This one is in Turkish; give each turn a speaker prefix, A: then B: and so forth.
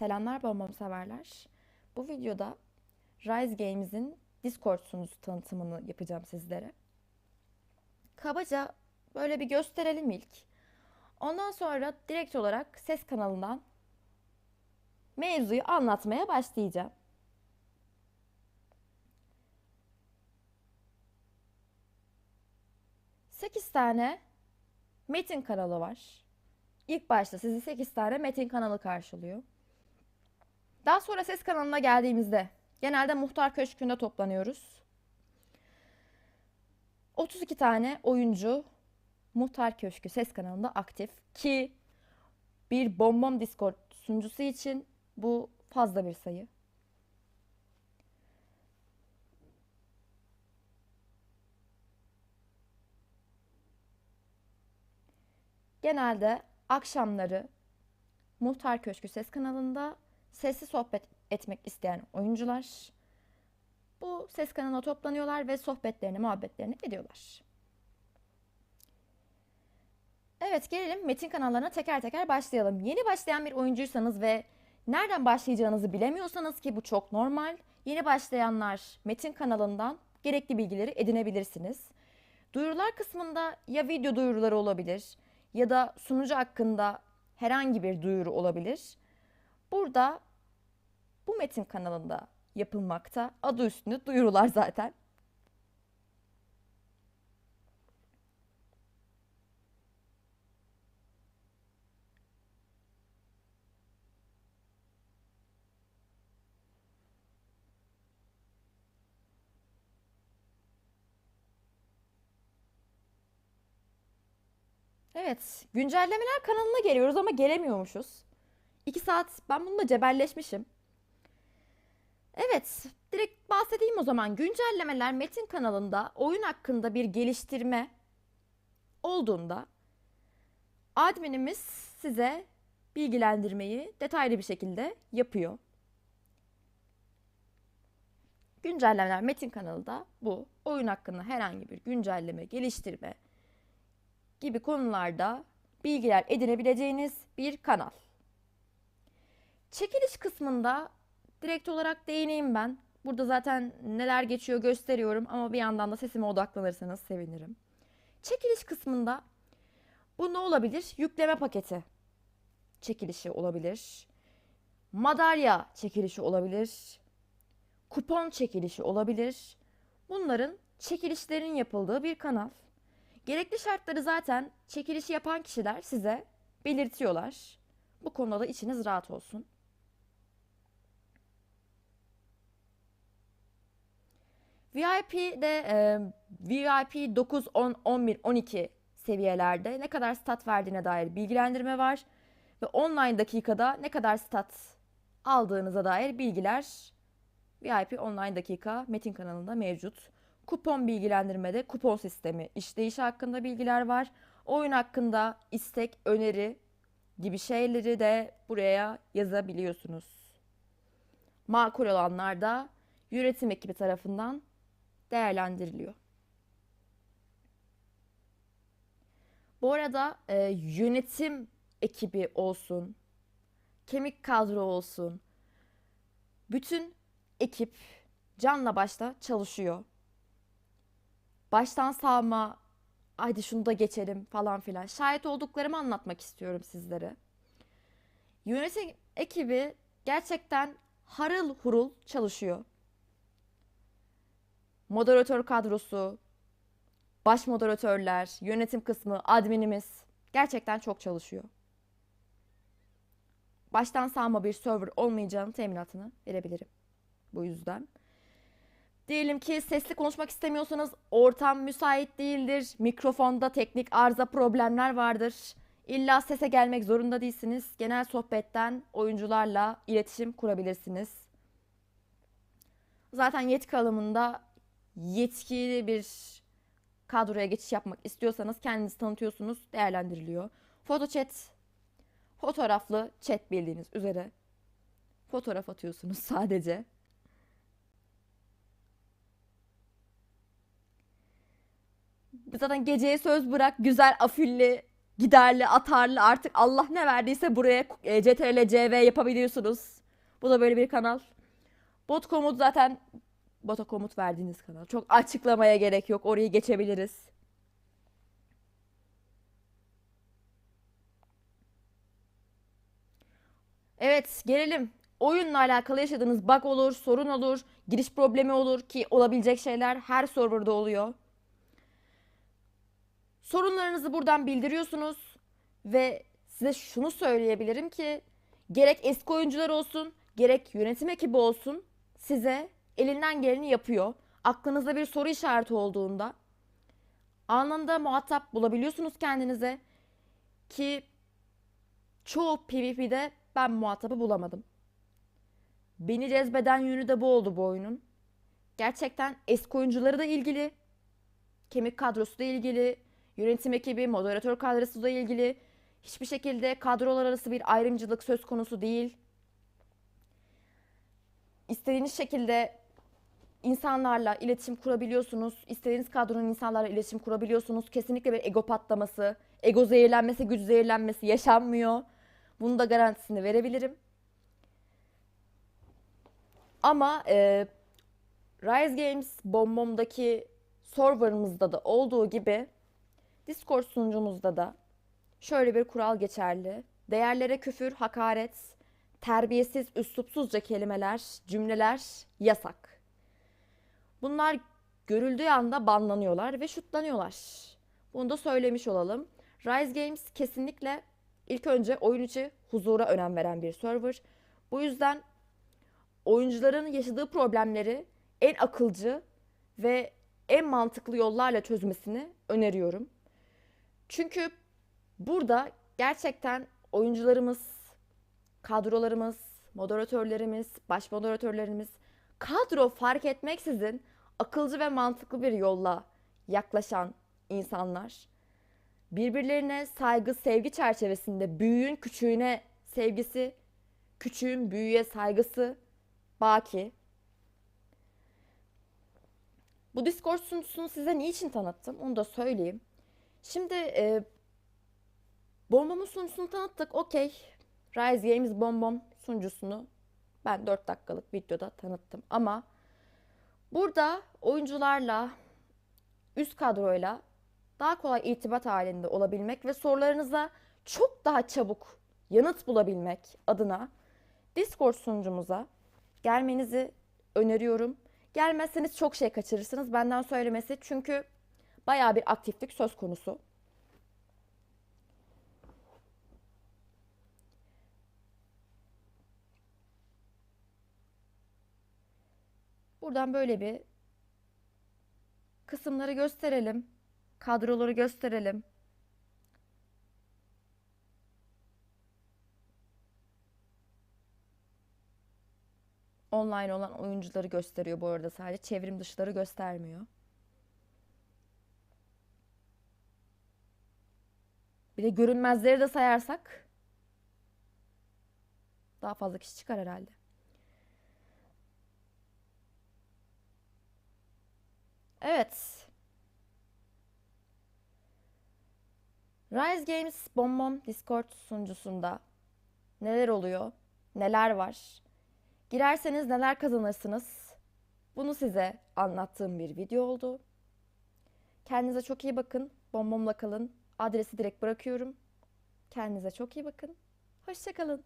A: Selamlar bombam severler. Bu videoda Rise Games'in Discord sunucusu tanıtımını yapacağım sizlere. Kabaca böyle bir gösterelim ilk. Ondan sonra direkt olarak ses kanalından mevzuyu anlatmaya başlayacağım. Sekiz tane metin kanalı var. İlk başta sizi 8 tane metin kanalı karşılıyor. Daha sonra ses kanalına geldiğimizde genelde Muhtar Köşkü'nde toplanıyoruz. 32 tane oyuncu Muhtar Köşkü ses kanalında aktif ki bir bombom Discord sunucusu için bu fazla bir sayı. Genelde akşamları Muhtar Köşkü ses kanalında sesli sohbet etmek isteyen oyuncular bu ses kanalına toplanıyorlar ve sohbetlerini, muhabbetlerini ediyorlar. Evet gelelim metin kanallarına teker teker başlayalım. Yeni başlayan bir oyuncuysanız ve nereden başlayacağınızı bilemiyorsanız ki bu çok normal. Yeni başlayanlar metin kanalından gerekli bilgileri edinebilirsiniz. Duyurular kısmında ya video duyuruları olabilir ya da sunucu hakkında herhangi bir duyuru olabilir. Burada bu metin kanalında yapılmakta. Adı üstünde duyurular zaten. Evet, güncellemeler kanalına geliyoruz ama gelemiyormuşuz. İki saat ben bununla cebelleşmişim. Evet, direkt bahsedeyim o zaman. Güncellemeler Metin kanalında oyun hakkında bir geliştirme olduğunda adminimiz size bilgilendirmeyi detaylı bir şekilde yapıyor. Güncellemeler Metin kanalında bu. Oyun hakkında herhangi bir güncelleme, geliştirme gibi konularda bilgiler edinebileceğiniz bir kanal. Çekiliş kısmında direkt olarak değineyim ben. Burada zaten neler geçiyor gösteriyorum ama bir yandan da sesime odaklanırsanız sevinirim. Çekiliş kısmında bu ne olabilir? Yükleme paketi çekilişi olabilir. Madalya çekilişi olabilir. Kupon çekilişi olabilir. Bunların çekilişlerin yapıldığı bir kanal. Gerekli şartları zaten çekilişi yapan kişiler size belirtiyorlar. Bu konuda da içiniz rahat olsun. VIP'de e, VIP 9, 10, 11, 12 seviyelerde ne kadar stat verdiğine dair bilgilendirme var. Ve online dakikada ne kadar stat aldığınıza dair bilgiler VIP online dakika metin kanalında mevcut. Kupon bilgilendirmede kupon sistemi işleyişi hakkında bilgiler var. Oyun hakkında istek, öneri gibi şeyleri de buraya yazabiliyorsunuz. Makul olanlar da yönetim ekibi tarafından değerlendiriliyor. Bu arada e, yönetim ekibi olsun, kemik kadro olsun, bütün ekip canla başla çalışıyor. Baştan sağma, haydi şunu da geçelim falan filan. Şahit olduklarımı anlatmak istiyorum sizlere. Yönetim ekibi gerçekten harıl hurul çalışıyor moderatör kadrosu, baş moderatörler, yönetim kısmı, adminimiz gerçekten çok çalışıyor. Baştan sağma bir server olmayacağını teminatını verebilirim. Bu yüzden. Diyelim ki sesli konuşmak istemiyorsanız ortam müsait değildir. Mikrofonda teknik arıza problemler vardır. İlla sese gelmek zorunda değilsiniz. Genel sohbetten oyuncularla iletişim kurabilirsiniz. Zaten yetki alımında yetkili bir kadroya geçiş yapmak istiyorsanız kendinizi tanıtıyorsunuz, değerlendiriliyor. Foto chat, fotoğraflı chat bildiğiniz üzere. Fotoğraf atıyorsunuz sadece. Zaten geceye söz bırak güzel afilli giderli, atarlı artık Allah ne verdiyse buraya e, CTRL CV yapabiliyorsunuz. Bu da böyle bir kanal. Bot komut zaten bota komut verdiğiniz kanal. Çok açıklamaya gerek yok. Orayı geçebiliriz. Evet, gelelim. Oyunla alakalı yaşadığınız bug olur, sorun olur, giriş problemi olur ki olabilecek şeyler her serverda oluyor. Sorunlarınızı buradan bildiriyorsunuz ve size şunu söyleyebilirim ki gerek eski oyuncular olsun, gerek yönetim ekibi olsun size elinden geleni yapıyor. Aklınızda bir soru işareti olduğunda anında muhatap bulabiliyorsunuz kendinize ki çoğu PvP'de ben muhatabı bulamadım. Beni cezbeden yönü de bu oldu bu oyunun. Gerçekten eski oyuncuları da ilgili, kemik kadrosu da ilgili, yönetim ekibi, moderatör kadrosu da ilgili. Hiçbir şekilde kadrolar arası bir ayrımcılık söz konusu değil. İstediğiniz şekilde insanlarla iletişim kurabiliyorsunuz. İstediğiniz kadronun insanlarla iletişim kurabiliyorsunuz. Kesinlikle bir ego patlaması, ego zehirlenmesi, güç zehirlenmesi yaşanmıyor. Bunu da garantisini verebilirim. Ama e, Rise Games Bombom'daki serverımızda da olduğu gibi Discord sunucumuzda da şöyle bir kural geçerli. Değerlere küfür, hakaret, terbiyesiz, üslupsuzca kelimeler, cümleler yasak. Bunlar görüldüğü anda banlanıyorlar ve şutlanıyorlar. Bunu da söylemiş olalım. Rise Games kesinlikle ilk önce oyun içi huzura önem veren bir server. Bu yüzden oyuncuların yaşadığı problemleri en akılcı ve en mantıklı yollarla çözmesini öneriyorum. Çünkü burada gerçekten oyuncularımız, kadrolarımız, moderatörlerimiz, baş moderatörlerimiz kadro fark etmeksizin akılcı ve mantıklı bir yolla yaklaşan insanlar. Birbirlerine saygı, sevgi çerçevesinde büyüğün küçüğüne sevgisi, küçüğün büyüğe saygısı baki. Bu Discord sunucusunu size niçin tanıttım onu da söyleyeyim. Şimdi e, Bombom'un sunucusunu tanıttık. Okey. Rise Games Bombom sunucusunu ben 4 dakikalık videoda tanıttım. Ama burada oyuncularla, üst kadroyla daha kolay irtibat halinde olabilmek ve sorularınıza çok daha çabuk yanıt bulabilmek adına Discord sunucumuza gelmenizi öneriyorum. Gelmezseniz çok şey kaçırırsınız. Benden söylemesi çünkü bayağı bir aktiflik söz konusu. Buradan böyle bir kısımları gösterelim. Kadroları gösterelim. Online olan oyuncuları gösteriyor bu arada sadece. Çevrim dışıları göstermiyor. Bir de görünmezleri de sayarsak daha fazla kişi çıkar herhalde. Evet. Rise Games Bombom Discord sunucusunda neler oluyor? Neler var? Girerseniz neler kazanırsınız? Bunu size anlattığım bir video oldu. Kendinize çok iyi bakın. Bombomla kalın. Adresi direkt bırakıyorum. Kendinize çok iyi bakın. Hoşçakalın.